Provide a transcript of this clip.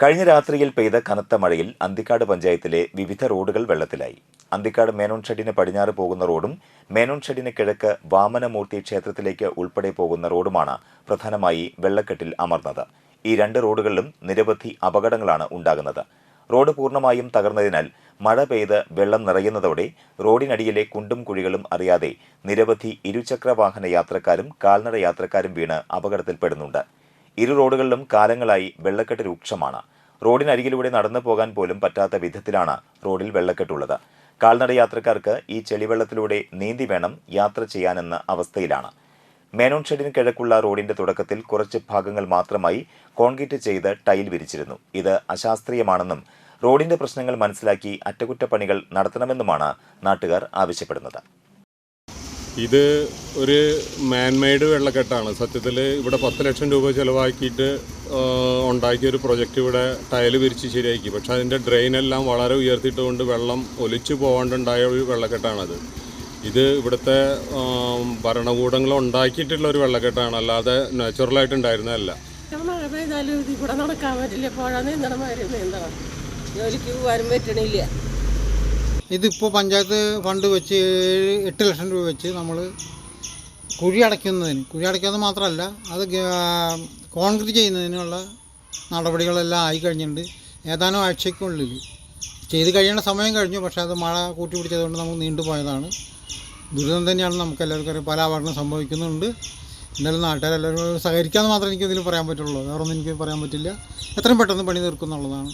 കഴിഞ്ഞ രാത്രിയിൽ പെയ്ത കനത്ത മഴയിൽ അന്തിക്കാട് പഞ്ചായത്തിലെ വിവിധ റോഡുകൾ വെള്ളത്തിലായി. അന്തിക്കാട് മേനോൻ ഷെഡിന് പടിഞ്ഞാറ് പോകുന്ന റോഡും മേനോൻ ഷെഡിന് കിഴക്ക് വാമനമൂർത്തി ക്ഷേത്രത്തിലേക്ക് ഉൾപ്പെടെ പോകുന്ന റോഡുമാണ് പ്രധാനമായി വെള്ളക്കെട്ടിൽ അമർന്നത്. ഈ രണ്ട് റോഡുകളിലും നിരവധി അപകടങ്ങളാണ് ഉണ്ടാകുന്നത്. റോഡ് പൂർണമായും തകർന്നതിനാൽ മഴ പെയ്ത് വെള്ളം നിറയുന്നതോടെ റോഡിനടിയിലെ കുണ്ടും കുഴികളും അറിയാതെ നിരവധി ഇരുചക്ര വാഹന യാത്രക്കാരും കാൽനട യാത്രക്കാരും വീണ് അപകടത്തിൽപ്പെടുന്നുണ്ട്. ഇരു റോഡുകളിലും കാലങ്ങളായി വെള്ളക്കെട്ട് രൂക്ഷമാണ്. റോഡിനരികിലൂടെ നടന്നു പോകാൻ പോലും പറ്റാത്ത വിധത്തിലാണ് റോഡിൽ വെള്ളക്കെട്ടുള്ളത്. കാൽനട യാത്രക്കാർക്ക് ഈ ചെളിവെള്ളത്തിലൂടെ നീന്തി വേണം യാത്ര ചെയ്യാനെന്ന അവസ്ഥയിലാണ്. മേനോൻ ഷെഡിന് കിഴക്കുള്ള റോഡിന്റെ തുടക്കത്തിൽ കുറച്ച് ഭാഗങ്ങൾ മാത്രമായി കോൺക്രീറ്റ് ചെയ്ത് ടൈൽ വിരിച്ചിരുന്നു. ഇത് അശാസ്ത്രീയമാണെന്നും റോഡിന്റെ പ്രശ്നങ്ങൾ മനസ്സിലാക്കി അറ്റകുറ്റപ്പണികൾ നടത്തണമെന്നുമാണ് നാട്ടുകാർ ആവശ്യപ്പെടുന്നത്. ഇത് ഒരു മാൻമെയ്ഡ് വെള്ളക്കെട്ടാണ്. സത്യത്തിൽ ഇവിടെ പത്ത് ലക്ഷം രൂപ ചിലവാക്കിയിട്ട് ഉണ്ടാക്കിയ ഒരു പ്രൊജക്റ്റ് ഇവിടെ ടയൽ വിരിച്ച് ശരിയാക്കി. പക്ഷെ അതിന്റെ ഡ്രെയിനെല്ലാം വളരെ ഉയർത്തിയിട്ടുകൊണ്ട് വെള്ളം ഒലിച്ചു പോകാണ്ടുണ്ടായ ഒരു വെള്ളക്കെട്ടാണത്. ഇത് ഇവിടുത്തെ ഭരണകൂടങ്ങൾ ഉണ്ടാക്കിയിട്ടുള്ള ഒരു വെള്ളക്കെട്ടാണ്. അല്ലാതെ നാച്ചുറലായിട്ട് ഉണ്ടായിരുന്നതല്ല. മഴ നടക്കാൻ പറ്റില്ല. ജോലിക്ക് പറ്റണില്ല. ഇതിപ്പോൾ പഞ്ചായത്ത് ഫണ്ട് വെച്ച് ഏഴ് എട്ട് ലക്ഷം രൂപ വെച്ച് നമ്മൾ കുഴി അടയ്ക്കുന്നതിന് കുഴി അടയ്ക്കുന്നത് മാത്രമല്ല അത് കോൺക്രീറ്റ് ചെയ്യുന്നതിനുള്ള നടപടികളെല്ലാം ആയി കഴിഞ്ഞിട്ടുണ്ട്. ഏതാനും ആഴ്ചയ്ക്കുള്ളിൽ. ചെയ്ത് കഴിയേണ്ട സമയം കഴിഞ്ഞു പക്ഷേ അത് മഴ കൂട്ടി പിടിച്ചതുകൊണ്ട് നമുക്ക് നീണ്ടുപോയതാണ് ദുരിതം തന്നെയാണ് നമുക്ക് എല്ലാവർക്കും അറിയാം. പല അപകടം സംഭവിക്കുന്നുണ്ട്. എന്നാലും നാട്ടുകാരെല്ലാവരും സഹകരിക്കാമെന്ന് മാത്രമേ എനിക്കിതിൽ പറയാൻ പറ്റുള്ളൂ. വേറൊന്നും എനിക്ക് പറയാൻ പറ്റില്ല. എത്രയും പെട്ടെന്ന് പണി തീർക്കുന്നുള്ളതാണ്